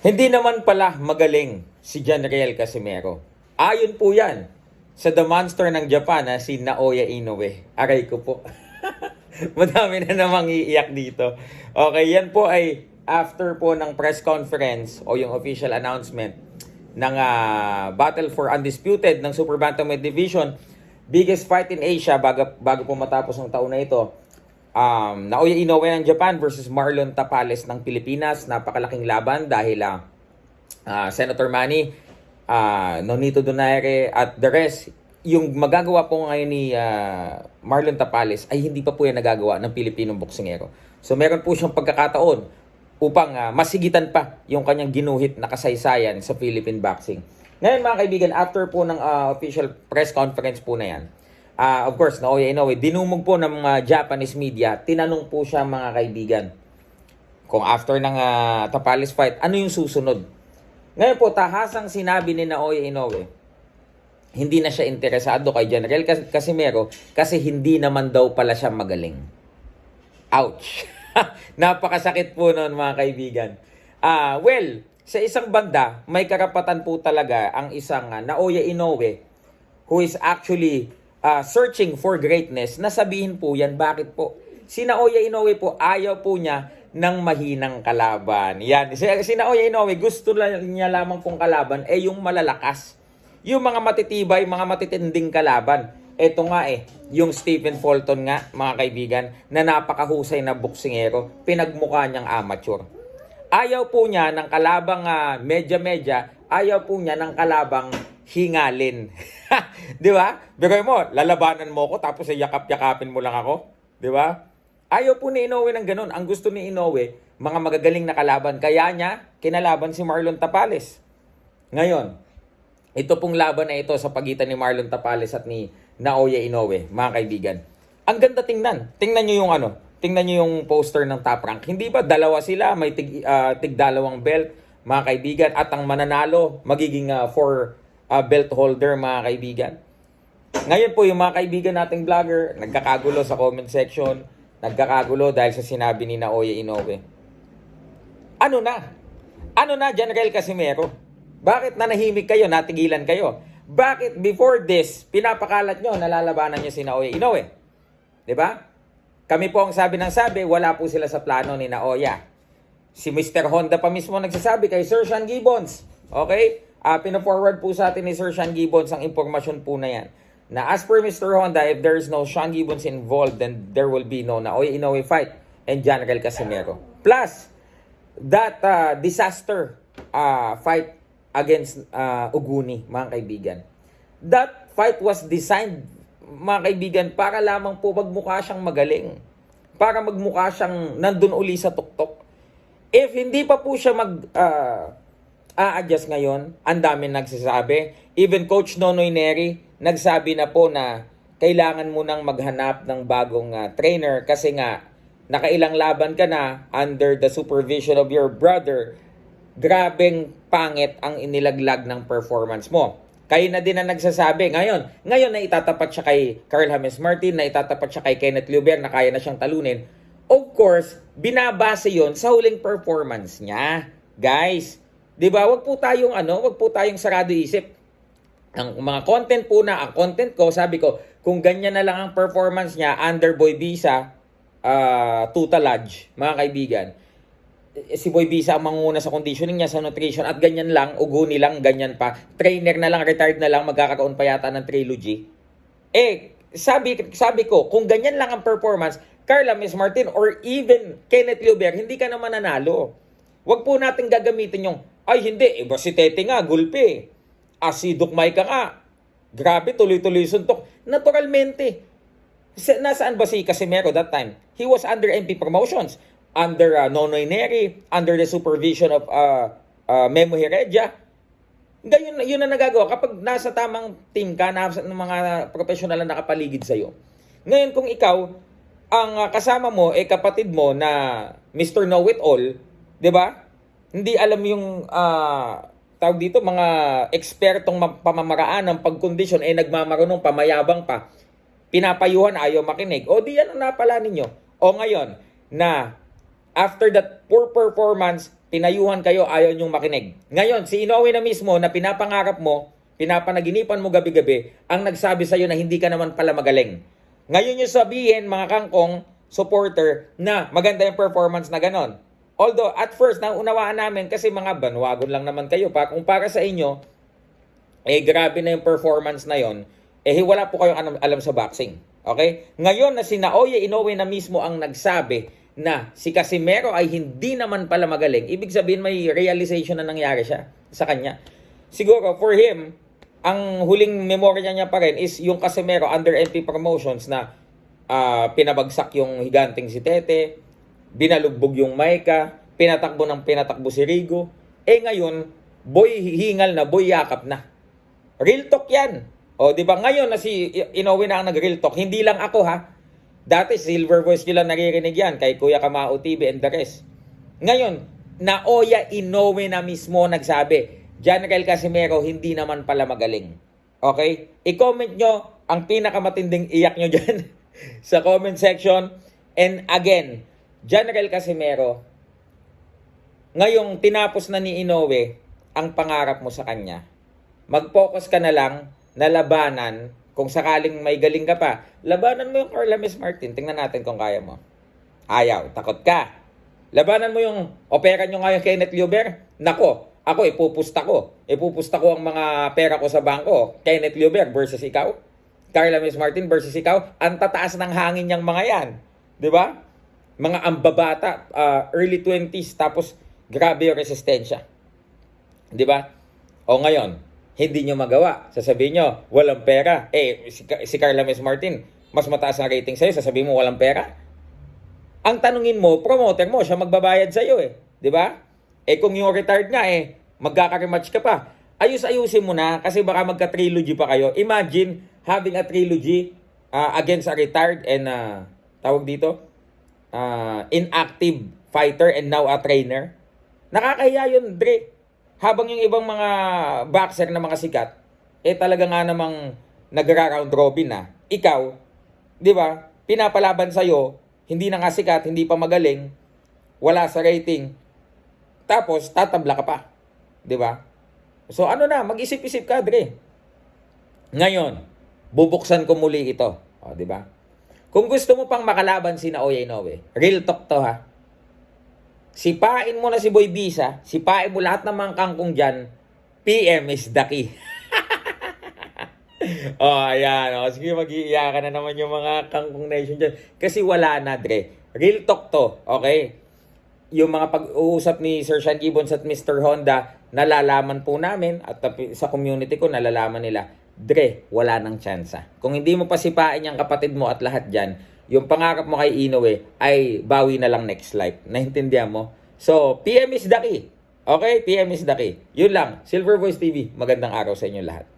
Hindi naman pala magaling si John Riel Casimero. Ayon po yan sa The Monster ng Japan na si Naoya Inoue. Aray ko po. Madami na namang iiyak dito. Okay, yan po ay after po ng press conference o yung official announcement ng ah, Battle for Undisputed ng Super Bantamweight Division. Biggest fight in Asia bago, bago po matapos ang taon na ito. Um, Naoya Inoue ng Japan versus Marlon Tapales ng Pilipinas. Napakalaking laban dahil ah, ah, Senator Manny, ah, Nonito Donaire at the rest, yung magagawa po ngayon ni ah, Marlon Tapales ay hindi pa po yan nagagawa ng Pilipinong boksingero. So meron po siyang pagkakataon upang ah, masigitan pa yung kanyang ginuhit na kasaysayan sa Philippine boxing. Ngayon mga kaibigan, after po ng ah, official press conference po na yan, ah, of course, Naoya Inoue, dinumog po ng mga Japanese media, tinanong po siya mga kaibigan, kung after ng ah, Tapales fight, ano yung susunod? Ngayon po, tahasang sinabi ni Naoya Inoue, hindi na siya interesado kay General Cas- Casimero kasi hindi naman daw pala siya magaling. Ouch! Napakasakit po noon mga kaibigan. Ah, well, sa isang banda, may karapatan po talaga ang isang ah, Naoya Inoue who is actually ah, searching for greatness na sabihin po yan, bakit po? Si Naoya Inoue po, ayaw po niya ng mahinang kalaban. Yan, si, si Naoya Inoue, gusto lang niya lamang pong kalaban eh yung malalakas. Yung mga matitibay, mga matitinding kalaban. Ito nga eh, yung Stephen Fulton nga, mga kaibigan, na napakahusay na boksingero, pinagmukha niyang amateur. Ayaw po niya ng kalabang ah, medya-medya, ayaw po niya ng kalabang hingalin. Di ba? Bigay mo, lalabanan mo ko tapos yakap-yakapin mo lang ako. Di ba? Ayaw po ni Inoue ng ganun. Ang gusto ni Inoue, mga magagaling na kalaban. Kaya niya, kinalaban si Marlon Tapales. Ngayon, ito pong laban na ito sa pagitan ni Marlon Tapales at ni Naoya Inoue, mga kaibigan. Ang ganda tingnan. Tingnan nyo yung ano, tingnan nyo yung poster ng Top Rank. Hindi ba dalawa sila, may tig, ah, tig belt, mga kaibigan, at ang mananalo, magiging ah, four ah, belt holder, mga kaibigan. Ngayon po, yung mga kaibigan nating vlogger, nagkakagulo sa comment section, nagkakagulo dahil sa sinabi ni Naoya Inoue. Ano na? Ano na, General Casimero? Bakit nanahimik kayo, natigilan kayo? Bakit before this, pinapakalat nyo, nalalabanan nyo si Naoya Inoue? ba? Kami po ang sabi ng sabi, wala po sila sa plano ni Naoya. Si Mr. Honda pa mismo nagsasabi kay Sir Sean Gibbons. Okay? Ah, pina-forward po sa atin ni Sir Sean Gibbons ang impormasyon po na yan. Na as per Mr. Honda, if there is no Sean Gibbons involved, then there will be no Naoya Inoue fight and General Casimero. Plus, that ah, disaster ah, fight against ah, Uguni, mga kaibigan. That fight was designed, mga kaibigan, para lamang po magmukha siyang magaling. Para magmukha siyang nandun uli sa tuktok. If hindi pa po siya mag ah, a-adjust ngayon, ang dami nagsasabi. Even Coach Nonoy Neri, nagsabi na po na kailangan mo nang maghanap ng bagong ah, trainer kasi nga nakailang laban ka na under the supervision of your brother, grabeng pangit ang inilaglag ng performance mo. Kayo na din ang nagsasabi. Ngayon, ngayon na itatapat siya kay Carl James Martin, na itatapat siya kay Kenneth Luber na kaya na siyang talunin. Of course, binabase yon sa huling performance niya. Guys, 'di ba? Wag po tayong ano, wag po tayong sarado isip. Ang mga content po na, ang content ko, sabi ko, kung ganyan na lang ang performance niya under Boy Bisa, uh, tutelage, mga kaibigan, eh, si Boy Bisa ang manguna sa conditioning niya, sa nutrition, at ganyan lang, uguni lang, ganyan pa. Trainer na lang, retired na lang, magkakaroon pa yata ng trilogy. Eh, sabi, sabi ko, kung ganyan lang ang performance, Carla Miss Martin or even Kenneth Luber, hindi ka naman nanalo. Huwag po natin gagamitin yung, ay hindi, iba si Tete nga, gulpi. Ah, si Dukmay ka nga. Grabe, tuloy-tuloy suntok. Naturalmente, sa, nasaan ba si Casimero that time? He was under MP Promotions, under uh, Nonoy Neri, under the supervision of uh, uh, Memo Heredia. Ganyan, yun na nagagawa kapag nasa tamang team ka, nasa mga professional na nakapaligid sa'yo. Ngayon, kung ikaw, ang kasama mo, eh kapatid mo na Mr. Know-It-All, di ba? Hindi alam yung, uh, tawag dito, mga ekspertong ma- pamamaraan ng pagkondisyon, eh nagmamarunong pamayabang pa. Pinapayuhan, ayaw makinig. O di yan ang napala ninyo. O ngayon, na after that poor performance, pinayuhan kayo, ayaw niyong makinig. Ngayon, si Inoue na mismo na pinapangarap mo, pinapanaginipan mo gabi-gabi, ang nagsabi sa'yo na hindi ka naman pala magaling. Ngayon yung sabihin, mga kangkong supporter, na maganda yung performance na ganon. Although, at first, naunawaan namin kasi mga banwagon lang naman kayo. Pa, kung para sa inyo, eh grabe na yung performance na yon, eh wala po kayong alam, alam sa boxing. Okay? Ngayon na si Naoya Inoue na mismo ang nagsabi na si Casimero ay hindi naman pala magaling, ibig sabihin may realization na nangyari siya sa kanya. Siguro for him, ang huling memorya niya pa rin is yung Casimero under MP Promotions na ah, pinabagsak yung higanting si Tete, binalugbog yung Maika, pinatakbo ng pinatakbo si Rigo. Eh ngayon, boy hingal na, boy yakap na. Real talk yan. O, di ba? Ngayon na si Inoue na ang nag-real talk, hindi lang ako ha. Dati Silver Voice lang naririnig yan kay Kuya Kamao TV and the rest. Ngayon, Naoya Inoue na mismo nagsabi, General Casimero hindi naman pala magaling. Okay? I-comment nyo ang pinakamatinding iyak nyo dyan sa comment section. And again, General Casimero, ngayong tinapos na ni Inoue ang pangarap mo sa kanya, mag-focus ka na lang na labanan kung sakaling may galing ka pa. Labanan mo yung Carla Miss Martin. Tingnan natin kung kaya mo. Ayaw, takot ka. Labanan mo yung opera nyo ngayon Kenneth Liuber. Nako, ako ipupusta ko. Ipupusta ko ang mga pera ko sa bangko. Kenneth Liuber versus ikaw. Carla Miss Martin versus ikaw. Ang tataas ng hangin niyang mga yan. Di ba? Mga ambabata, ah, early 20s, tapos grabe yung resistensya. Di ba? O ngayon, hindi nyo magawa. Sasabihin nyo, walang pera. Eh, si, si Carla Miss Martin, mas mataas ang rating sa'yo, sasabihin mo walang pera. Ang tanungin mo, promoter mo, siya magbabayad sa'yo eh. Di ba? Eh kung yung retired nga eh, magkaka-rematch ka pa. Ayus-ayusin mo na kasi baka magka-trilogy pa kayo. Imagine having a trilogy uh, against a retired and uh, tawag dito, uh, inactive fighter and now a trainer. Nakakahiya yun, Dre. Habang yung ibang mga boxer na mga sikat, eh talaga nga namang nagra-round robin na. Ikaw, di ba, pinapalaban sa'yo, hindi na nga sikat, hindi pa magaling, wala sa rating, tapos tatabla ka pa. Di ba? So ano na, mag-isip-isip ka, Dre. Ngayon, bubuksan ko muli ito. O, di ba? Kung gusto mo pang makalaban si Naoya Inoue, real talk to ha. Sipain mo na si Boy Bisa, sipain mo lahat ng mga kangkong dyan, PM is the key. oh, ayan. Oh. Sige, mag-iiyakan na naman yung mga kangkong nation dyan. Kasi wala na, Dre. Real talk to, okay? Yung mga pag-uusap ni Sir Sean Gibbons at Mr. Honda, nalalaman po namin at sa community ko, nalalaman nila, Dre, wala nang tsansa. Kung hindi mo pasipain yung kapatid mo at lahat dyan, yung pangarap mo kay Inoue ay bawi na lang next life. Naintindihan mo? So, PM is the key. Okay? PM is the key. Yun lang. Silver Voice TV, magandang araw sa inyo lahat.